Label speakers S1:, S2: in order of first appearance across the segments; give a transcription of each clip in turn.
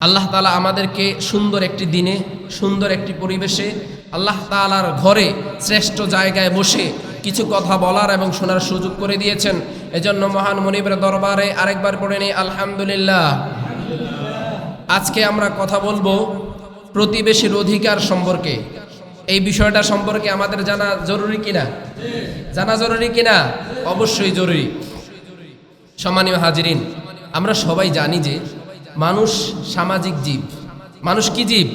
S1: আল্লাহ তালা আমাদেরকে সুন্দর একটি দিনে, সুন্দর একটি পরিবেশে, আল্লাহ তালার ঘরে শ্রেষ্ঠ জায়গায় বসে কিছু কথা বলার এবং শোনার সুযোগ করে দিয়েছেন। এজন্য মহান মনিবের দরবারে আরেকবার পড়ে নিই, আলহামদুলিল্লাহ। আজকে আমরা কথা বলব প্রতিবেশীর অধিকার সম্পর্কে। এই বিষয়টা সম্পর্কে আমাদের জানা জরুরি কিনা? জানা জরুরি কিনা? অবশ্যই জরুরি। সম্মানীয় হাজিরিন, আমরা সবাই জানি যে মানুষ সামাজিক জীব। মানুষ কি জীব?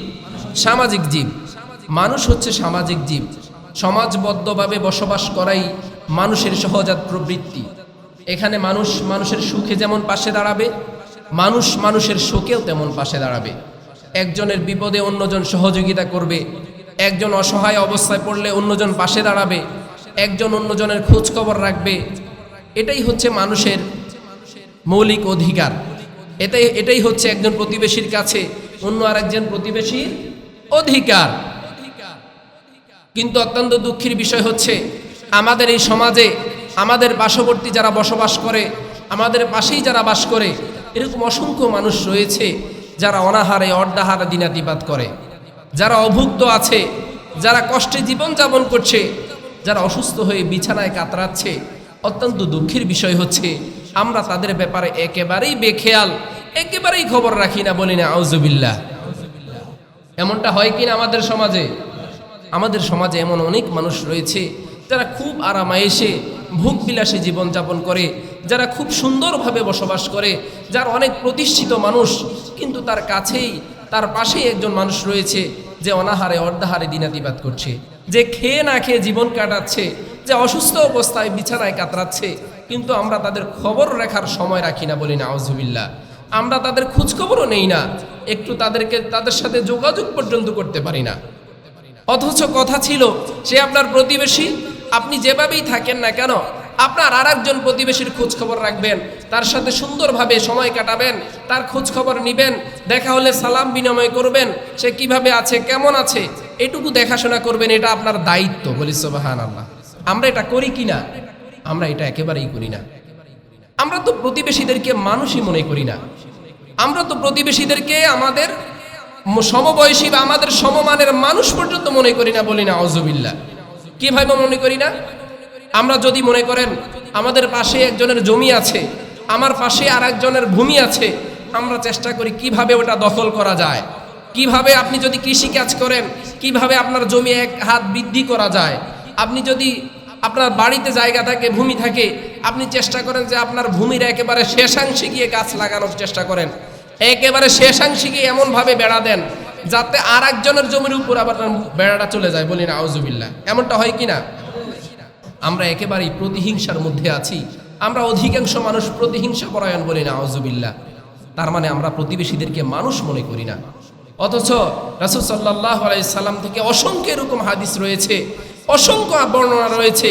S1: সামাজিক জীব। মানুষ হচ্ছে সামাজিক জীব। সমাজবদ্ধভাবে বসবাস করাই মানুষের সহজাত প্রবৃত্তি। এখানে মানুষ মানুষের সুখে যেমন পাশে দাঁড়াবে, মানুষ মানুষের শোকেও তেমন পাশে দাঁড়াবে। একজনের বিপদে অন্যজন সহযোগিতা করবে, একজন অসহায় অবস্থায় পড়লে অন্যজন পাশে দাঁড়াবে, একজন অন্যজনের খোঁজ খবর রাখবে। এটাই হচ্ছে মানুষের মৌলিক অধিকার। এটাই এটাই হচ্ছে একজন প্রতিবেশীর কাছে, অন্য আরেকজন প্রতিবেশীর অধিকার। কিন্তু অত্যন্ত দুঃখের বিষয় হচ্ছে, আমাদের এই সমাজে আমাদের পার্শ্ববর্তী যারা বসবাস করে, আমাদের পাশেই যারা বাস করে, এরকম অসংখ্য মানুষ রয়েছে যারা অনাহারে, অর্ধাহারে দিনাতিপাত করে। যারা অভুক্ত আছে, যারা কষ্টে জীবনযাপন করছে, যারা অসুস্থ হয়ে বিছানায় কাতরাচ্ছে, অত্যন্ত দুঃখের বিষয় হচ্ছে আমরা তাদের ব্যাপারে একেবারেই বেখেয়াল, একেবারেই খবর রাখি না বলি না আউজুবিল্লাহ এমনটা হয় কিনা আমাদের সমাজে? আমাদের সমাজে এমন অনেক মানুষ রয়েছে যারা খুব আরামায়েসে ভোগ বিলাসে জীবনযাপন করে, যারা খুব সুন্দরভাবে বসবাস করে, যার অনেক প্রতিষ্ঠিত মানুষ, কিন্তু তার কাছেই, তার পাশেই একজন মানুষ রয়েছে যে অনাহারে, অর্ধাহারে দিনাতিপাত করছে। যে খেয়ে না খেয়ে জীবন কাটাচ্ছে, যে অসুস্থ অবস্থায় বিছানায় কাতরাচ্ছে কিন্তু আমরা তাদের খবর রাখার সময় রাখি না বলি না আউজুবিল্লা আমরা তাদের খোঁজখবরও নেই না। একটু তাদেরকে, তাদের সাথে যোগাযোগ পর্যন্ত করতে পারি না। অথচ কথা ছিল সে আপনার প্রতিবেশী, আপনি যেভাবেই থাকেন না কেন, আপনার আর একজন প্রতিবেশীর খোঁজখবর রাখবেন, তার সাথে সুন্দরভাবে সময় কাটাবেন, তার খোঁজ খবর নিবেন, দেখা হলে সালাম বিনিময় করবেন, সে কীভাবে আছে, কেমন আছে, এটুকু দেখাশোনা করবেন, এটা আপনার দায়িত্ব বলি সোবাহান আল্লাহ আমরা এটা করি কি না আমরা এটা একেবারেই করি না। আমরা তো প্রতিবেশীদেরকে মানুষই মনে করি না। আমরা তো প্রতিবেশীদেরকে আমাদের সমবয়সী বা আমাদের সমমানের মানুষ পর্যন্ত মনে করি না বলি না অজবিল্লা কীভাবে মনে করি না? আমরা যদি মনে করেন আমাদের পাশে একজনের জমি আছে, আমার পাশে আর একজনের ভূমি আছে, আমরা চেষ্টা করি কীভাবে ওটা দখল করা যায়। কীভাবে আপনি যদি কৃষি কাজ করেন, কীভাবে আপনার জমি এক হাত বৃদ্ধি করা যায়। আপনি যদি আপনার বাড়িতে জায়গা থাকে, ভূমি থাকে, আপনি চেষ্টা করেন যে আপনার ভূমির একেবারে শেষাংশে গিয়ে গাছ লাগানোর চেষ্টা করেন। একেবারে শেষাংশে গিয়ে এমনভাবে বেড়া দেন যাতে আর একজনের জমির উপর আবার বেড়াটা চলে যায় বলি না আউজুবিল্লা এমনটা হয় কি না? আমরা একেবারেই প্রতিহিংসার মধ্যে আছি। আমরা অধিকাংশ মানুষ প্রতিহিংসা পরায়ণ বলি না আউজুবিল্লা তার মানে আমরা প্রতিবেশীদেরকে মানুষ মনে করি না। অথচ রাসুল সাল্লাহ সাল্লাম থেকে অসংখ্য এরকম হাদিস রয়েছে অসংখ্য বর্ণনা রয়েছে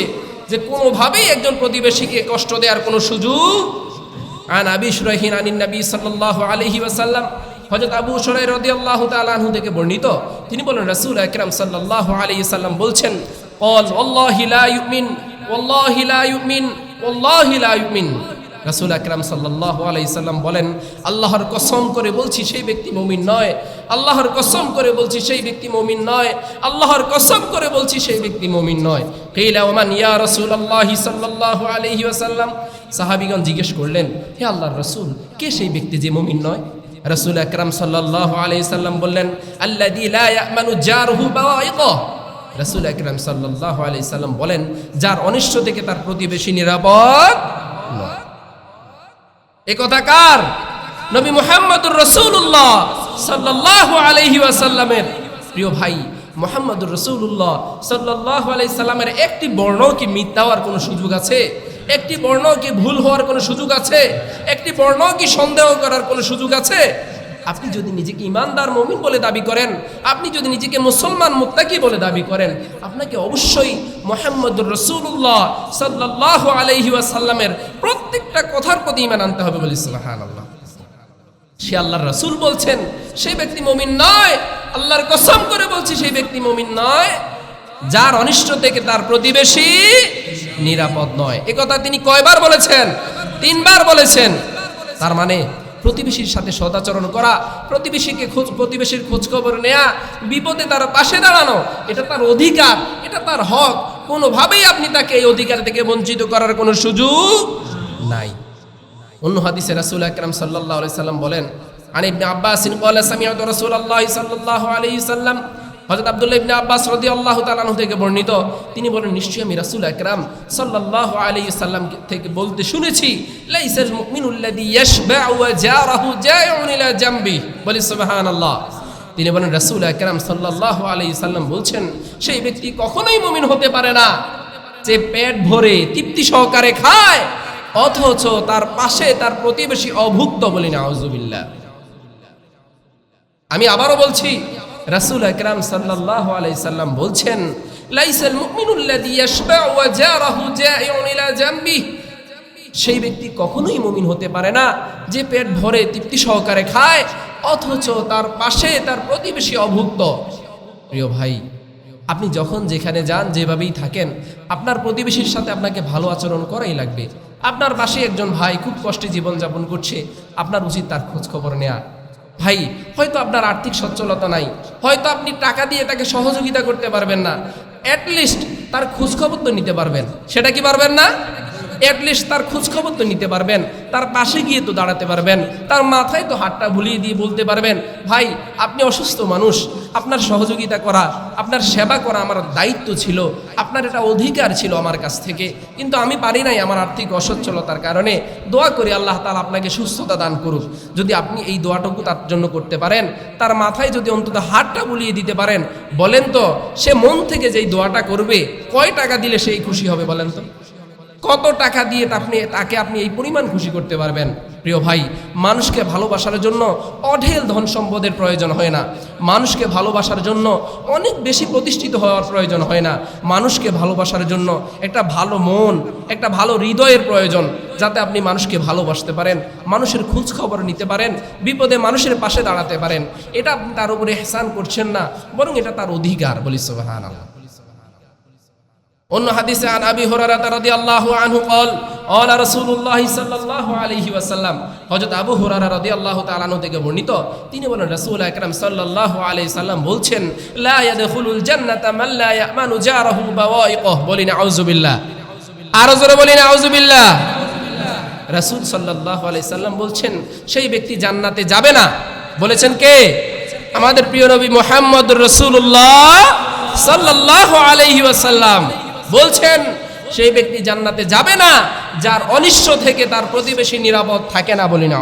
S1: যে কোনোভাবেই একজন প্রতিবেশীকে কষ্ট দেওয়ার কোনো সুযোগ আন আবিস রহিন আনিন নবী সাল্লাহ আলহি ওয়াসাল্লাম হজরত আবু সরাই রদি আল্লাহ তালু থেকে বর্ণিত। তিনি বলেন, রসুল একরাম সাল্লাহ আলহি সাল্লাম বলছেন, কল অল্লাহিলা ইউমিন অল্লাহিলা ইউমিন অল্লাহিলা ইউমিন। রাসূল আকরাম সাল্লাল্লাহু আলাইহি সাল্লাম বলেন, আল্লাহর কসম করে বলছি সেই ব্যক্তি মমিন নয়। আল্লাহর কসম করে বলছি সেই ব্যক্তি মমিন নয়। আল্লাহর কসম করে বলছি সেই ব্যক্তি মমিন নয়। কিলা ওমান, ইয়া রাসূলুল্লাহ সাল্লাল্লাহু আলাইহি ওয়াসাল্লাম। সাহাবীগণ জিজ্ঞেস করলেন, হে আল্লাহর রসুল, কে সেই ব্যক্তি যে মমিন নয়? রসুল আকরাম সাল্লাল্লাহু আলাইহি সাল্লাম বললেন বাওয়াইকহ রাসূল আকরাম সাল্লাল্লাহু আলাইহি সাল্লাম বলেন, যার অনিষ্ট থেকে তার প্রতিবেশী নিরাপদ এ কথা কার? নবী মোহাম্মদুর রসুল্লাহ সাল্লাহ আলহি ওয়াসাল্লামের প্রিয় ভাই মোহাম্মদুর রসুল্লাহ সাল্লাহ আলাইহি সাল্লামের একটি বর্ণ কি মিথ্যা হওয়ার কোনো সুযোগ আছে? একটি বর্ণ কি ভুল হওয়ার কোনো সুযোগ আছে? একটি বর্ণ কি সন্দেহ করার কোনো সুযোগ আছে? আপনি যদি নিজেকে ইমানদার মমিন বলে দাবি করেন, আপনি যদি নিজেকে মুসলমান মুত্তাকি বলে দাবি করেন, আপনাকে অবশ্যই মোহাম্মদুর রসুল্লাহ সাল্লাহ আলহি ওয়াসাল্লামের প্রত্যেকটা কথার প্রতি ইমান আনতে হবে বলে সুবাহান আল্লাহ সে আল্লাহর রসুল বলছেন সেই ব্যক্তি মমিন নয়, আল্লাহর কসম করে বলছি সেই ব্যক্তি মমিন নয়, যার অনিষ্ট থেকে তার প্রতিবেশী নিরাপদ নয়। এ কথা তিনি কয়বার বলেছেন? তিনবার বলেছেন। তার মানে প্রতিবেশীর সাথে সদাচরণ করা, প্রতিবেশীকে খোঁজ, প্রতিবেশীর খোঁজখবর নেয়া, বিপদে তার পাশে দাঁড়ানো, এটা তার অধিকার, এটা তার হক। কোনোভাবেই আপনি তাকে এই অধিকার থেকে বঞ্চিত করার কোনো সুযোগ নাই। অন্য হাদিসে রাসুল আকরাম সাল্লাহ আলাইসাল্লাম বলেন আনিবনে আব্বাসিন বলে সামিয়া রসুল আল্লাহ সাল্লাহ আলাইহি সাল্লাম হযরত আব্দুল্লাহ ইবনে আব্বাস রাদিয়াল্লাহু তাআলা আনহু থেকে বর্ণিত। তিনি বলেন, নিশ্চয়ই আমি রাসূল আকরাম সাল্লাল্লাহু আলাইহি সাল্লাম থেকে বলতে শুনেছি, লাইসাল মুমিনুল্লাযী ইয়াশবাউ ওয়া জারাহু জায়উন ইলা জামবি বলি, সুবহানাল্লাহ। তিনি বলেন, রাসূল আকরাম সাল্লাল্লাহু আলাইহি সাল্লাম বলছেন, সেই ব্যক্তি কখনোই মুমিন হতে পারে না। যে পেট ভরে তৃপ্তি সহকারে খায়, অথচ তার পাশে তার প্রতিবেশী অভুক্ত বলি না আউজুবিল্লাহ আমি আবারও বলছি রাসূল আকরাম সাল্লাল্লাহু আলাইহি সাল্লাম বলছেন ওয়া সেই ব্যক্তি কখনোই মুমিন হতে পারে না, যে পেট ভরে তৃপ্তি সহকারে খায়, অথচ তার পাশে তার প্রতিবেশী অভুক্ত। প্রিয় ভাই, আপনি যখন যেখানে যান, যেভাবেই থাকেন, আপনার প্রতিবেশীর সাথে আপনাকে ভালো আচরণ করাই লাগবে। আপনার পাশে একজন ভাই খুব কষ্টে জীবনযাপন করছে, আপনার উচিত তার খোঁজ খবর নেয়া। ভাই, হয়তো আপনার আর্থিক সচ্ছলতা নাই, হয়তো আপনি টাকা দিয়ে তাকে সহযোগিতা করতে পারবেন না অ্যাটলিস্ট তার খোঁজখবর তো নিতে পারবেন, সেটা কি পারবেন না? অ্যাটলিস্ট তার খোঁজখবর তো নিতে পারবেন। তার পাশে গিয়ে তো দাঁড়াতে পারবেন। তার মাথায় তো হাতটা ভুলিয়ে দিয়ে বলতে পারবেন, ভাই, আপনি অসুস্থ মানুষ। আপনার সহযোগিতা করা, আপনার সেবা করা আমার দায়িত্ব ছিল। আপনার এটা অধিকার ছিল আমার কাছ থেকে। কিন্তু আমি পারি নাই আমার আর্থিক অসচ্ছলতার কারণে। দোয়া করি আল্লাহ তালা আপনাকে সুস্থতা দান করুক। যদি আপনি এই দোয়াটুকু তার জন্য করতে পারেন, তার মাথায় যদি অন্তত হাতটা বুলিয়ে দিতে পারেন, বলেন তো, সে মন থেকে যেই দোয়াটা করবে, কয় টাকা দিলে সেই খুশি হবে বলেন তো? কত টাকা দিয়ে আপনি, তাকে আপনি এই পরিমাণ খুশি করতে পারবেন? প্রিয় ভাই, মানুষকে ভালোবাসার জন্য অঢেল ধন সম্পদের প্রয়োজন হয় না। মানুষকে ভালোবাসার জন্য অনেক বেশি প্রতিষ্ঠিত হওয়ার প্রয়োজন হয় না। মানুষকে ভালোবাসার জন্য একটা ভালো মন, একটা ভালো হৃদয়ের প্রয়োজন, যাতে আপনি মানুষকে ভালোবাসতে পারেন, মানুষের খোঁজ খবর নিতে পারেন, বিপদে মানুষের পাশে দাঁড়াতে পারেন। এটা আপনি তার উপরে হেসান করছেন না, বরং এটা তার অধিকার বলি সোহান আল্লাহ অন্য হাদিসে আন আবি হুরায়রা রাদিয়াল্লাহু আনহু قال قال رسول الله صلى الله عليه وسلم হযরত আবু হুরায়রা রাদিয়াল্লাহু তাআলা আনহু থেকে বর্ণিত তিনি বলেন রাসূল আকরাম সাল্লাল্লাহু আলাইহি সাল্লাম বলছেন লা ইয়াদখুলুল জান্নাতা মান লা ইয়ামানু জারাহু বাওয়াইকহ বলিন আউযুবিল্লাহ আরো জোরে বলিন আউযুবিল্লাহ রাসূল সাল্লাল্লাহু আলাইহি সাল্লাম বলছেন সেই ব্যক্তি জান্নাতে যাবে না বলেছেন কে আমাদের প্রিয় নবী মুহাম্মদ রাসূলুল্লাহ সাল্লাল্লাহু আলাইহি ওয়াসাল্লাম বলছেন, সেই ব্যক্তি জান্নাতে যাবে না, যার অনিশ্চ থেকে তার প্রতিবেশী নিরাপদ থাকে না বলি না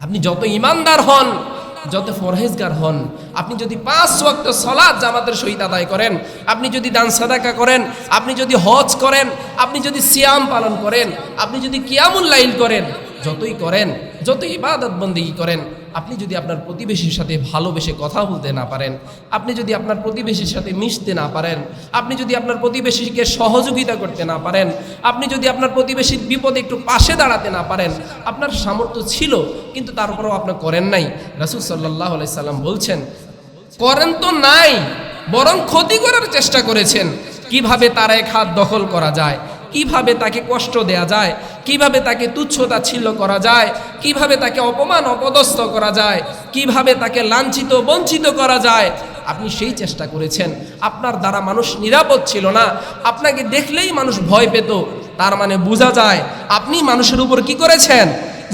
S1: আপনি যত ইমানদার হন, যত ফরহেজগার হন, আপনি যদি পাঁচ ওয়াক্ত সলাদ জামাতের সহিত আদায় করেন, আপনি যদি দান সাদাকা করেন, আপনি যদি হজ করেন, আপনি যদি সিয়াম পালন করেন, আপনি যদি কিয়ামুল লাইল করেন, যতই করেন যত ইবাদত করেন আপনি যদি আপনার প্রতিবেশীর সাথে ভালোবেসে কথা বলতে না পারেন, আপনি যদি আপনার প্রতিবেশীর সাথে মিশতে না পারেন, আপনি যদি আপনার প্রতিবেশীকে সহযোগিতা করতে না পারেন, আপনি যদি আপনার প্রতিবেশীর বিপদে একটু পাশে দাঁড়াতে না পারেন, আপনার সামর্থ্য ছিল, কিন্তু তারপরেও আপনি করেন নাই। রাসুল সাল্লাহ সাল্লাম বলছেন, করেন তো নাই, বরং ক্ষতি করার চেষ্টা করেছেন। কীভাবে তার এক হাত দখল করা যায়? কীভাবে তাকে কষ্ট দেয়া যায়? কীভাবে তাকে তুচ্ছতা ছিল করা যায়? কীভাবে তাকে অপমান, অপদস্থ করা যায়? কীভাবে তাকে লাঞ্ছিত, বঞ্চিত করা যায়? আপনি সেই চেষ্টা করেছেন। আপনার দ্বারা মানুষ নিরাপদ ছিল না। আপনাকে দেখলেই মানুষ ভয় পেত। তার মানে বোঝা যায়, আপনি মানুষের উপর কি করেছেন?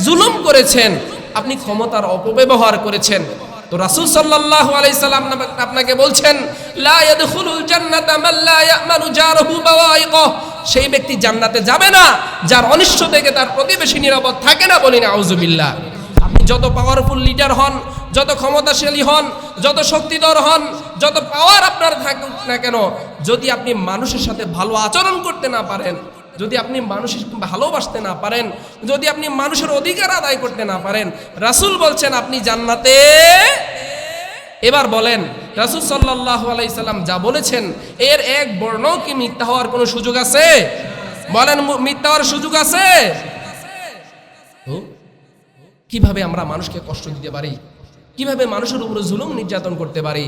S1: জুলুম করেছেন। আপনি ক্ষমতার অপব্যবহার করেছেন। তো রাসূল সাল্লাল্লাহু আলাইহি সাল্লাম আপনাকে বলছেন, লা সেই ব্যক্তি জান্নাতে যাবে না, যার অনিষ্ট থেকে তার প্রতিবেশী নিরাপদ থাকে না বলি না আউজুবিল্লাহ আপনি যত পাওয়ারফুল লিডার হন, যত ক্ষমতাশালী হন, যত শক্তিধর হন, যত পাওয়ার আপনার থাকুক না কেন, যদি আপনি মানুষের সাথে ভালো আচরণ করতে না পারেন, যদি আপনি মানুষের ভালোবাসতে না পারেন, যদি আপনি মানুষের অধিকার আদায় করতে না পারেন, রাসূল বলছেন, আপনি জান্নাতে এবার বলেন, রাসুল সাল্লাহ আলাইসাল্লাম যা বলেছেন, এর এক বর্ণ কি মিথ্যা হওয়ার কোনো সুযোগ আছে? বলেন মিথ্যা হওয়ার সুযোগ আছে? কীভাবে আমরা মানুষকে কষ্ট দিতে পারি? কীভাবে মানুষের উপরে জুলুম নির্যাতন করতে পারি?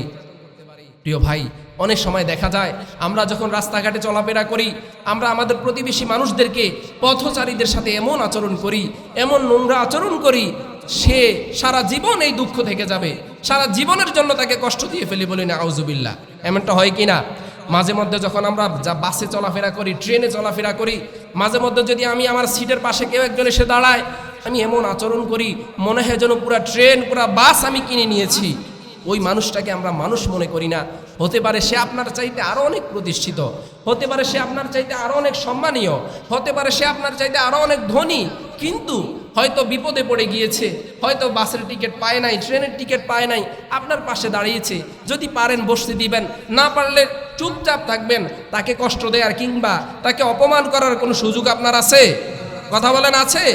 S1: প্রিয় ভাই, অনেক সময় দেখা যায়, আমরা যখন রাস্তাঘাটে চলাফেরা করি, আমরা আমাদের প্রতিবেশী মানুষদেরকে পথচারীদের সাথে এমন আচরণ করি, এমন নোংরা আচরণ করি, সে সারা জীবন এই দুঃখ থেকে যাবে। সারা জীবনের জন্য তাকে কষ্ট দিয়ে ফেলি বলি না আউজুবিল্লা এমনটা হয় কি না মাঝে মধ্যে যখন আমরা যা বাসে চলাফেরা করি, ট্রেনে চলাফেরা করি, মাঝে মধ্যে যদি আমি আমার সিটের পাশে কেউ একজন এসে দাঁড়ায়, আমি এমন আচরণ করি, মনে হয় যেন পুরা ট্রেন, পুরা বাস আমি কিনে নিয়েছি। ওই মানুষটাকে আমরা মানুষ মনে করি না। হতে পারে সে আপনার চাইতে আরও অনেক প্রতিষ্ঠিত, হতে পারে সে আপনার চাইতে আরও অনেক সম্মানীয়, হতে পারে সে আপনার চাইতে আরও অনেক ধনী, কিন্তু হয়তো বিপদে পড়ে গিয়েছে, হয়তো বাসের টিকিট পায় নাই, ট্রেনের টিকিট পায় নাই, আপনার পাশে দাঁড়িয়েছে। যদি পারেন বসতে দিবেন, না পারলে চুপচাপ থাকবেন, তাকে কষ্ট দেওয়ার কিংবা তাকে অপমান করার কোনো সুযোগ আপনার আছে? কথা বলেন, আছে?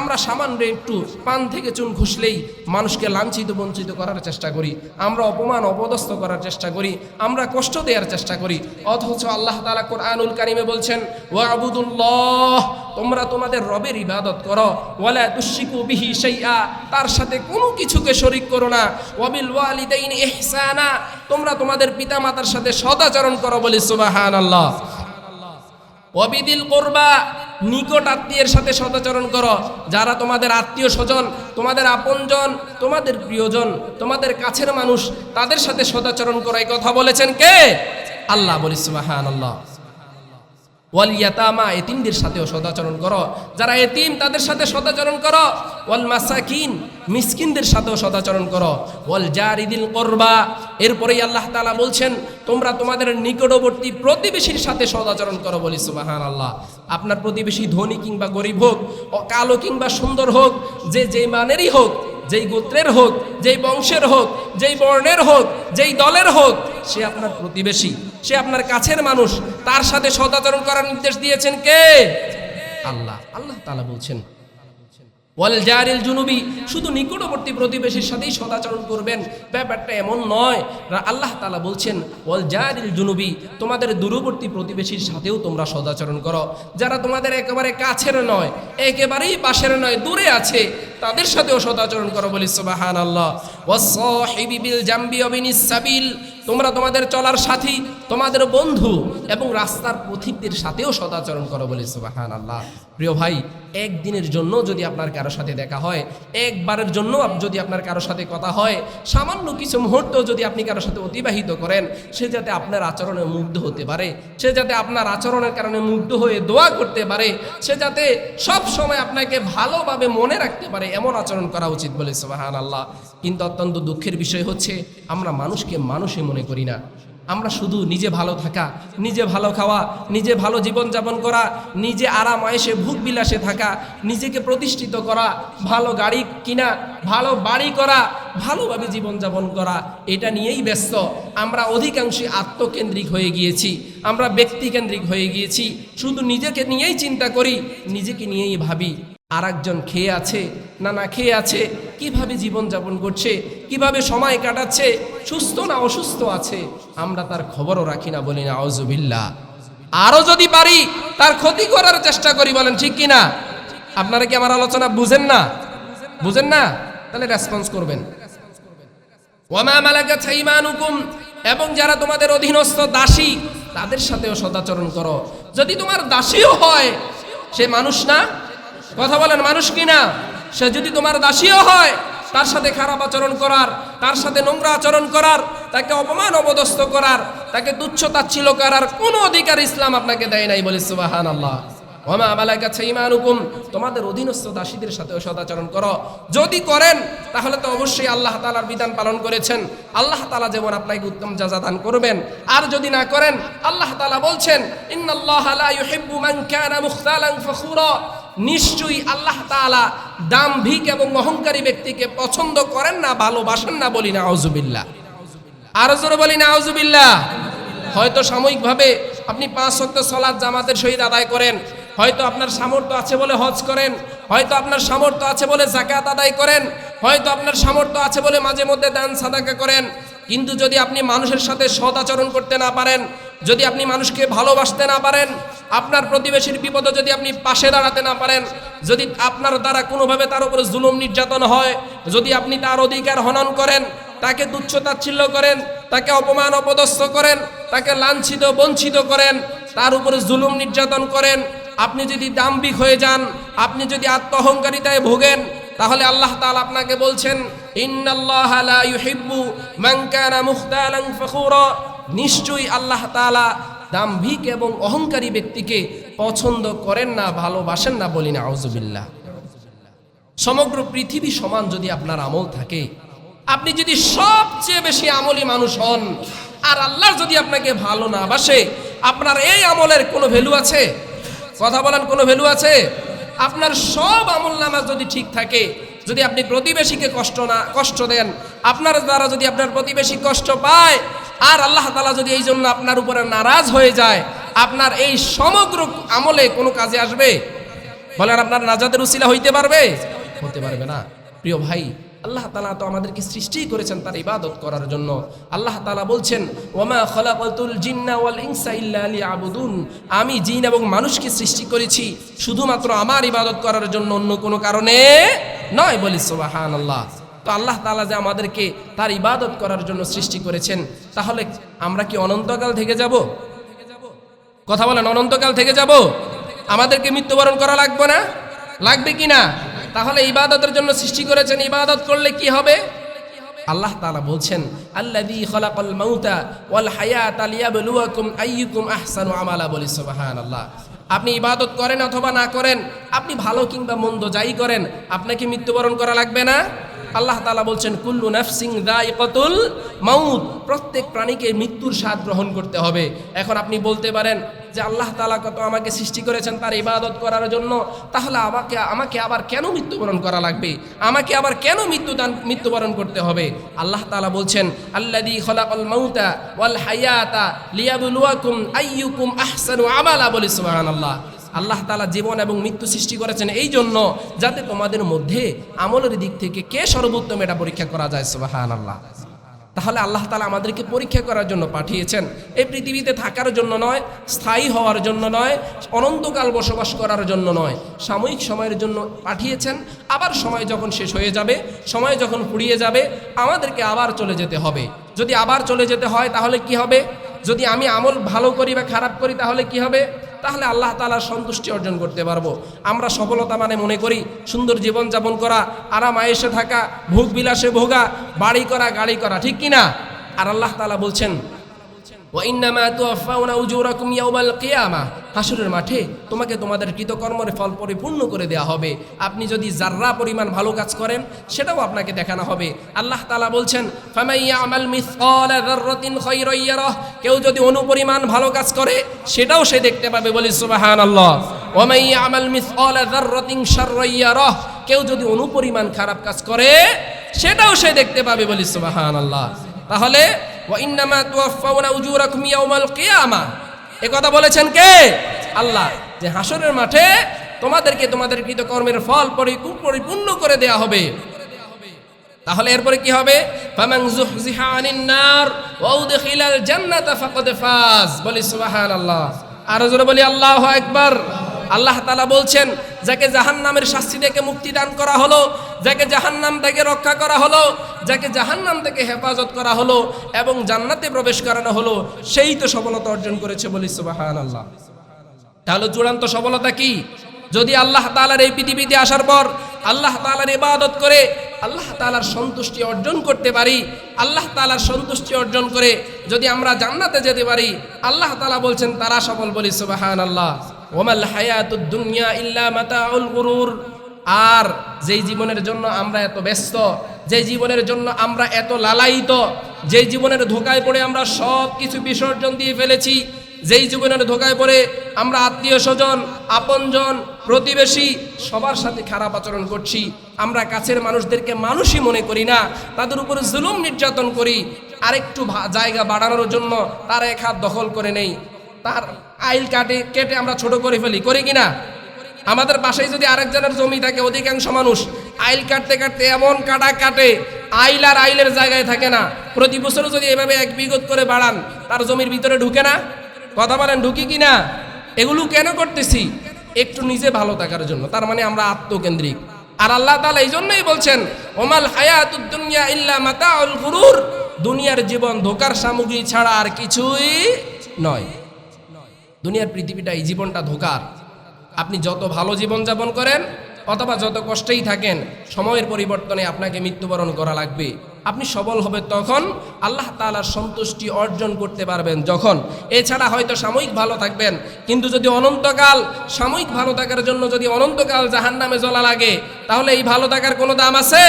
S1: আমরা সামান্য একটু পান থেকে চুন ঘুষলেই মানুষকে লাঞ্ছিত বঞ্চিত করার চেষ্টা করি। আমরা অপমান অপদস্থ করার চেষ্টা করি। আমরা কষ্ট দেওয়ার চেষ্টা করি। অথচ আল্লাহ তালা কোরআনুল কারিমে বলছেন ও আবুদুল্লাহ তোমরা তোমাদের রবের ইবাদত করো। ওয়ালা তুশিকু বিহি শাইআ তার সাথে কোনো কিছুকে শরিক করো না। ওয়াবিল ওয়ালিদাইন ইহসানা তোমরা তোমাদের পিতামাতার সাথে সদাচরণ করো বলি সুবহানাল্লাহ। অবিদিল করবা নিকট আত্মীয়ের সাথে সদাচরণ করো। যারা তোমাদের আত্মীয় স্বজন, তোমাদের আপনজন, তোমাদের প্রিয়জন, তোমাদের কাছের মানুষ, তাদের সাথে সদাচরণ করো। এই কথা বলেছেন কে? আল্লাহ বলিস আল্লাহ ওয়াল ইয়াতামা, এতিমদের সাথেও সদাচরণ করো। যারা এতিম, তাদের সাথে সদাচরণ করো। ওয়াল মাসাকিন, মিসকিনদের সাথেও সদাচরণ করো। ওয়াল জারিদিল করবা, এরপরেই আল্লাহ তাআলা বলছেন, তোমরা তোমাদের নিকটবর্তী প্রতিবেশীর সাথে সদাচরণ করো বলি সুবাহান আল্লাহ আপনার প্রতিবেশী ধনী কিংবা গরিব হোক, কালো কিংবা সুন্দর হোক, যে যেই মানেরই হোক, যেই গোত্রের হোক, যেই বংশের হোক, যেই বর্ণের হোক, যেই দলের হোক, সে আপনার প্রতিবেশী। সে আপনার কাছের মানুষ, তার সাথে সদাচরণ করার নির্দেশ দিয়েছেন কে? আল্লাহ। আল্লাহ তালা বলছেন, ওয়াল জারিল জুনুবি, শুধু নিকটবর্তী প্রতিবেশীর সাথেই সদাচরণ করবেন। ব্যাপারটা এমন নয়। আল্লাহ তালা বলছেন, ওয়াল জারিল জুনুবি, তোমাদের দূরবর্তী প্রতিবেশীর সাথেও তোমরা সদাচরণ করো। যারা তোমাদের একেবারে কাছের নয়, একেবারেই পাশের নয়, দূরে আছে, তাদের সাথেও সদাচরণ করো বলি সুবাহান আল্লাহ ওয়াসহিবি বিল জাম্বি অবিনিস সাবিল। তোমরা তোমাদের চলার সাথী, তোমাদের বন্ধু এবং রাস্তার পথিকদের সাথেও সদাচরণ করো বলে সুবাহান আল্লাহ প্রিয় ভাই, একদিনের জন্য যদি আপনার কারও সাথে দেখা হয়, একবারের জন্য যদি আপনার কারও সাথে কথা হয়, সামান্য কিছু মুহূর্ত যদি আপনি কারও সাথে অতিবাহিত করেন, সে যাতে আপনার আচরণে মুগ্ধ হতে পারে, সে যাতে আপনার আচরণের কারণে মুগ্ধ হয়ে দোয়া করতে পারে, সে যাতে সব সময় আপনাকে ভালোভাবে মনে রাখতে পারে, এমন আচরণ করা উচিত বলে সুবাহান আল্লাহ কিন্তু অত্যন্ত দুঃখের বিষয় হচ্ছে, আমরা মানুষকে মানুষই মনে করি না। আমরা শুধু নিজে ভালো থাকা, নিজে ভালো খাওয়া, নিজে ভালো জীবন যাপন করা, নিজে আরাম আয়েসে ভোগ বিলাসে থাকা, নিজেকে প্রতিষ্ঠিত করা, ভালো গাড়ি কিনা, ভালো বাড়ি করা, ভালোভাবে জীবন যাপন করা, এটা নিয়েই ব্যস্ত। আমরা অধিকাংশই আত্মকেন্দ্রিক হয়ে গিয়েছি, আমরা ব্যক্তিকেন্দ্রিক হয়ে গিয়েছি, শুধু নিজেকে নিয়েই চিন্তা করি, নিজেকে নিয়েই ভাবি আর একজন খেয়ে আছে না না খেয়ে আছে কীভাবে জীবন যাপন করছে, কীভাবে সময় কাটাচ্ছে, সুস্থ না অসুস্থ আছে, আমরা তার খবরও রাখি না বলি না আউজুবিল্লা আরও যদি পারি, তার ক্ষতি করার চেষ্টা করি বলেন, ঠিক কিনা? আপনারা কি আমার আলোচনা বুঝেন না? বুঝেন না? তাহলে রেসপন্স করবেন। ওয়ামা মালাকাত আইমানুকুম, এবং যারা তোমাদের অধীনস্থ দাসী, তাদের সাথেও সদাচরণ করো। যদি তোমার দাসীও হয়, সে মানুষ না? কথা বলেন, মানুষ কি না সে যদি তোমার দাসীও হয়, তার সাথে খারাপ আচরণ করার, তার সাথে নোংরা আচরণ করার, তাকে অপমান অবদস্থ করার, তাকে তুচ্ছ তাচ্ছিল্য করার কোনো অধিকার ইসলাম আপনাকে দেয় নাই বলে সুবাহান আল্লাহ ওমা আমালাকা ইমানুকুম, তোমাদের অধীনস্থ দাসীদের সাথেও সদাচরণ করো। যদি করেন, তাহলে তো অবশ্যই আল্লাহ তাআলার বিধান পালন করেছেন। আল্লাহ তাআলা যেমন আপনাকে উত্তম যাজা দান করবেন, আর যদি না করেন, আল্লাহ তাআলা বলছেন, ইন্নাল্লাহা লা ইউহিব্বু মান কানা মুখতালান ফখুরা। নিশ্চয়ই আল্লাহ তাআলা দাম্ভিক এবং অহংকারী ব্যক্তিকে পছন্দ করেন না, ভালোবাসেন না বলি না আউজুবিল্লাহ আরও জোরে বলি না আউজুবিল্লাহ হয়তো সাময়িকভাবে আপনি পাঁচ শক্ত সলাদ জামাতের সহিত আদায় করেন, হয়তো আপনার সামর্থ্য আছে বলে হজ করেন, হয়তো আপনার সামর্থ্য আছে বলে জাকাত আদায় করেন, হয়তো আপনার সামর্থ্য আছে বলে মাঝে মধ্যে দান সাদাকা করেন। কিন্তু যদি আপনি মানুষের সাথে সৎ আচরণ করতে না পারেন, যদি আপনি মানুষকে ভালোবাসতে না পারেন আপনার প্রতিবেশীর বিপদে যদি আপনি পাশে দাঁড়াতে না পারেন, যদি আপনার দ্বারা কোনোভাবে তার উপরে জুলুম নির্যাতন হয়, যদি আপনি তার অধিকার হনন করেন, তাকে তুচ্ছ তাচ্ছিল্য করেন, তাকে অপমান অপদস্থ করেন, তাকে লাঞ্ছিত, বঞ্চিত করেন, তার উপরে জুলুম নির্যাতন করেন, আপনি যদি দাম্বিক হয়ে যান, আপনি যদি আত্মহংকারিতায় ভোগেন, তাহলে আল্লাহ তাআলা আপনাকে বলছেন নিশ্চয়ই আল্লাহ তাআলা দাম্ভিক এবং অহংকারী ব্যক্তিকে পছন্দ করেন না, ভালোবাসেন না বলি না আউজুবিল্লাহ সমগ্র পৃথিবী সমান যদি আপনার আমল থাকে। আপনি যদি সবচেয়ে বেশি আমলি মানুষ হন, আর আল্লাহ যদি আপনাকে ভালো না বাসে, আপনার এই আমলের কোনো ভ্যালু আছে? কথা বলেন, কোনো ভ্যালু আছে? আপনার সব আমল নামা যদি ঠিক থাকে যদি আপনি প্রতিবেশীকে কষ্ট না, কষ্ট দেন, আপনার দ্বারা যদি আপনার প্রতিবেশী কষ্ট পায়, আর আল্লাহ তালা যদি এই জন্য আপনার উপরে নারাজ হয়ে যায়, আপনার এই সমগ্র আমলে কোনো কাজে আসবে? বলেন, আপনার নাজাদের উসিলা হইতে পারবে? হতে পারবে না। প্রিয় ভাই, আল্লাহ তালা তো আমাদেরকে সৃষ্টি করেছেন তার ইবাদত করার জন্য। আল্লাহ তালা বলছেন ওমা আমি জিন এবং মানুষকে সৃষ্টি করেছি শুধুমাত্র আমার ইবাদত করার জন্য অন্য কোনো কারণে নয় বলি সুবহানাল্লাহ। তো আল্লাহ তালা যে আমাদেরকে তার ইবাদত করার জন্য সৃষ্টি করেছেন, তাহলে আমরা কি অনন্তকাল থেকে যাব? কথা বলেন, অনন্তকাল থেকে যাব? আমাদেরকে মৃত্যুবরণ করা লাগবে না? লাগবে কি না? তাহলে ইবাদতের জন্য সৃষ্টি করেছেন, ইবাদত করলে কি হবে? আল্লাহ তাআলা বলছেন আহসানু আমালা, বলি সুবহানাল্লাহ। আপনি ইবাদত করেন অথবা না করেন, আপনি ভালো কিংবা মন্দ যাই করেন, আপনাকে মৃত্যুবরণ করা লাগবে না। আল্লাহ তালা বলছেন, কুল্লু নাফসিং দায়কতুল মাউদ প্রত্যেক প্রাণীকে মৃত্যুর স্বাদ গ্রহণ করতে হবে। এখন আপনি বলতে পারেন যে আল্লাহ তালা কত আমাকে সৃষ্টি করেছেন তার ইবাদত করার জন্য, তাহলে আমাকে আমাকে আবার কেন মৃত্যুবরণ করা লাগবে? আমাকে আবার কেন মৃত্যুদান মৃত্যুবরণ করতে হবে? আল্লাহ তাআলা বলছেন, আল্লাযী খলাকাল মাউতা ওয়াল হায়াতা লিয়াবলুয়াকুম আইয়ুকুম আহসানু আমালা বলি সুবহানাল্লাহ। আল্লাহ তালা জীবন এবং মৃত্যু সৃষ্টি করেছেন এই জন্য, যাতে তোমাদের মধ্যে আমলের দিক থেকে কে সর্বোত্তম এটা পরীক্ষা করা যায় সুবাহান আল্লাহ তাহলে আল্লাহ তালা আমাদেরকে পরীক্ষা করার জন্য পাঠিয়েছেন। এই পৃথিবীতে থাকার জন্য নয়, স্থায়ী হওয়ার জন্য নয়, অনন্তকাল বসবাস করার জন্য নয়। সাময়িক সময়ের জন্য পাঠিয়েছেন, আবার সময় যখন শেষ হয়ে যাবে, সময় যখন ফুরিয়ে যাবে, আমাদেরকে আবার চলে যেতে হবে। যদি আবার চলে যেতে হয় তাহলে কি হবে? যদি আমি আমল ভালো করি বা খারাপ করি তাহলে কি হবে? তাহলে আল্লাহ তালার সন্তুষ্টি অর্জন করতে পারব। আমরা সফলতা মানে মনে করি, সুন্দর জীবন যাপন করা, আরাম আয়েসে থাকা, ভোগ বিলাসে ভোগা, বাড়ি করা, গাড়ি করা, ঠিক কিনা? আর আল্লাহ তালা বলছেন হাসুরের মাঠে তোমাকে তোমাদের কৃতকর্মের ফল পরিপূর্ণ করে দেয়া হবে। আপনি যদি জাররা পরিমাণ ভালো কাজ করেন, সেটাও আপনাকে দেখানো হবে। আল্লাহ তালা বলছেন কেউ যদি অনুপরিমাণ ভালো কাজ করে, সেটাও সে দেখতে পাবে বলি মিসকালা যাররাতিন শাররান ইয়ারাহ। কেউ যদি অনুপরিমাণ খারাপ কাজ করে, সেটাও সে দেখতে পাবে বলি সুবহানাল্লাহ। তাহলে এ কথা বলেছেন কে? আল্লাহ। যে হাসরের মাঠে তোমাদেরকে তোমাদের কৃতকর্মের ফল পরিপূর্ণ করে দেয়া হবে। তাহলে এরপরে কি হবে? সুবহানাল্লাহ। আর জোরে বলি আল্লাহু আকবার। আল্লাহ তালা বলছেন, যাকে জাহান্নামের শাস্তি থেকে মুক্তি দান করা হলো, যাকে জাহান্নাম থেকে রক্ষা করা হলো, যাকে জাহান্নাম থেকে হেফাজত করা হলো এবং জান্নাতে প্রবেশ করানো হলো, সেই তো সফলতা অর্জন করেছে বলি সুবাহান আল্লাহ তাহলে চূড়ান্ত সফলতা কি? যদি আল্লাহ তালার এই পৃথিবীতে আসার পর আল্লাহ তালার ইবাদত করে আল্লাহ তাআলার সন্তুষ্টি অর্জন করতে পারি, আল্লাহ তালার সন্তুষ্টি অর্জন করে যদি আমরা জান্নাতে যেতে পারি, আল্লাহ তালা বলছেন, তারা সফল বলি সুবহানাল্লাহ। ওমাল হায়াতুদ দুনিয়া ইল্লা মাতাউল গুরুর। আর যেই জীবনের জন্য আমরা এত ব্যস্ত, যেই জীবনের জন্য আমরা এত লালায়িত, যেই জীবনের ধোকায় পড়ে আমরা সব কিছু বিসর্জন দিয়ে ফেলেছি, যেই জীবনের ধোকায় পড়ে আমরা আত্মীয় স্বজন, আপনজন, প্রতিবেশী সবার সাথে খারাপ আচরণ করছি। আমরা কাছের মানুষদেরকে মানুষই মনে করি না, তাদের উপর জুলুম নির্যাতন করি। আরেকটু জায়গা বাড়ানোর জন্য তার এক হাত দখল করে নেই। তার আইল কাটে, কেটে আমরা ছোট করে ফেলি। করি কিনা আমাদের বাসায় যদি আরেকজনের জমি থাকে, অধিকাংশ মানুষ আইল কাটতে কাটতে এমন কাটা কাটে, আইল আর আইলের জায়গায় থাকে না। প্রতি বছর যদি এভাবে এক বিগত করে বাড়ান, তার জমির ভিতরে ঢুকে না? কথা বলেন, ঢুকি কি না? এগুলো কেন করতেছি? একটু নিজে ভালো থাকার জন্য। তার মানে আমরা আত্মকেন্দ্রিক। আর আল্লাহ তালা এই জন্যই বলছেন, ওমাল হায়াতুদ দুনিয়া ইল্লা মাতাউল গুরুর। দুনিয়ার জীবন ধোকার সামগ্রী ছাড়া আর কিছুই নয়। দুনিয়ার পৃথিবীটা এই জীবনটা ধোকার। আপনি যত ভালো জীবন যাপন করেন, অথবা যত কষ্টেই থাকেন, সময়ের পরিবর্তনে আপনাকে মৃত্যুবরণ করা লাগবে। আপনি সবল হবে তখন আল্লাহ তাআলার সন্তুষ্টি অর্জন করতে পারবেন যখন। এছাড়া হয়তো সাময়িক ভালো থাকবেন, কিন্তু যদি অনন্তকাল, সাময়িক ভালো থাকার জন্য যদি অনন্তকাল জাহান নামে জ্বলা লাগে, তাহলে এই ভালো থাকার কোনো দাম আছে?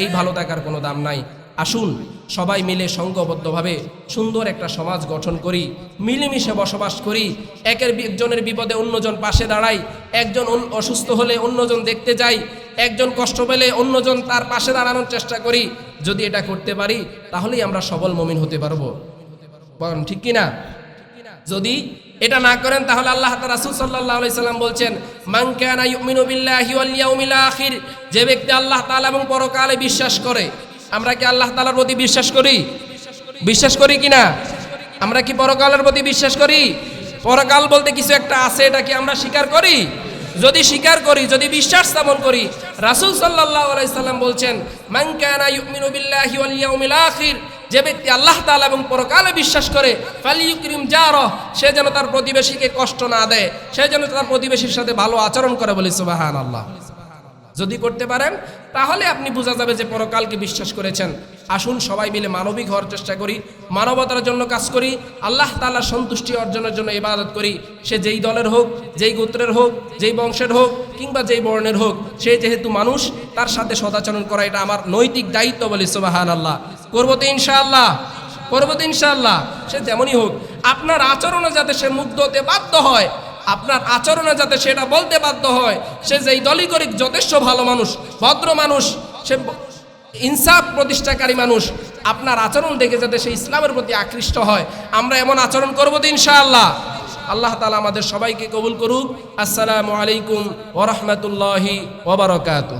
S1: এই ভালো থাকার কোনো দাম নাই। আসুন সবাই মিলে সংঘবদ্ধভাবে সুন্দর একটা সমাজ গঠন করি, মিলেমিশে বসবাস করি। একের একজনের বিপদে অন্যজন পাশে দাঁড়াই, একজন অসুস্থ হলে অন্যজন দেখতে যাই, একজন কষ্ট পেলে অন্যজন তার পাশে দাঁড়ানোর চেষ্টা করি। যদি এটা করতে পারি, তাহলেই আমরা সবল মমিন হতে পারব। ঠিক কিনা? যদি এটা না করেন, তাহলে আল্লাহ রাসূল আলাইহি সাল্লাম বলছেন, মান কানা ইউমিনু বিল্লাহি ওয়াল যে ব্যক্তি আল্লাহ তাআলা এবং পরকালে বিশ্বাস করে আমরা কি আল্লাহ তালার প্রতি বিশ্বাস করি? বিশ্বাস করি কিনা? আমরা কি পরকালের প্রতি বিশ্বাস করি? পরকাল বলতে কিছু একটা আছে, এটা কি আমরা স্বীকার করি? যদি স্বীকার করি, যদি বিশ্বাস স্থাপন করি, রাসূল সাল্লাল্লাহু আলাইহি সাল্লাম বলছেন কানা ইউমিনু বিল্লাহি ওয়াল ইয়াউমিল আখির যে ব্যক্তি আল্লাহ তাআলা এবং পরকালে বিশ্বাস করে ফালিউকরিম জারহ সে যেন তার প্রতিবেশীকে কষ্ট না দেয়, সে যেন তার প্রতিবেশীর সাথে ভালো আচরণ করে বলে, সুবহানাল্লাহ। যদি করতে পারেন তাহলে আপনি বোঝা যাবে যে পরকালকে বিশ্বাস করেছেন। আসুন সবাই মিলে মানবিক হওয়ার চেষ্টা করি, মানবতার জন্য কাজ করি, আল্লাহ তাআলার সন্তুষ্টি অর্জনের জন্য ইবাদত করি। সে যেই দলের হোক, যেই গোত্রের হোক, যেই বংশের হোক কিংবা যেই বর্ণের হোক, সে যেহেতু মানুষ, তার সাথে সদাচরণ করা এটা আমার নৈতিক দায়িত্ব বলি সুবাহান আল্লাহ করব তো ইনশাআল্লাহ, করব তো ইনশাআল্লাহ, সে যেমনই হোক। আপনার আচরণে যাতে সে মুগ্ধ হতে বাধ্য হয় আপনার আচরণে যাতে সেটা বলতে বাধ্য হয়, সে যেই দলই করিক, যথেষ্ট ভালো মানুষ, ভদ্র মানুষ, সে ইনসাফ প্রতিষ্ঠাকারী মানুষ, আপনার আচরণ দেখে যাতে সে ইসলামের প্রতি আকৃষ্ট হয়। আমরা এমন আচরণ করব তো ইনশাআল্লাহ। আল্লাহ তালা আমাদের সবাইকে কবুল করুক। আসসালামু আলাইকুম ওরহমতুল্লাহি ওবরকাত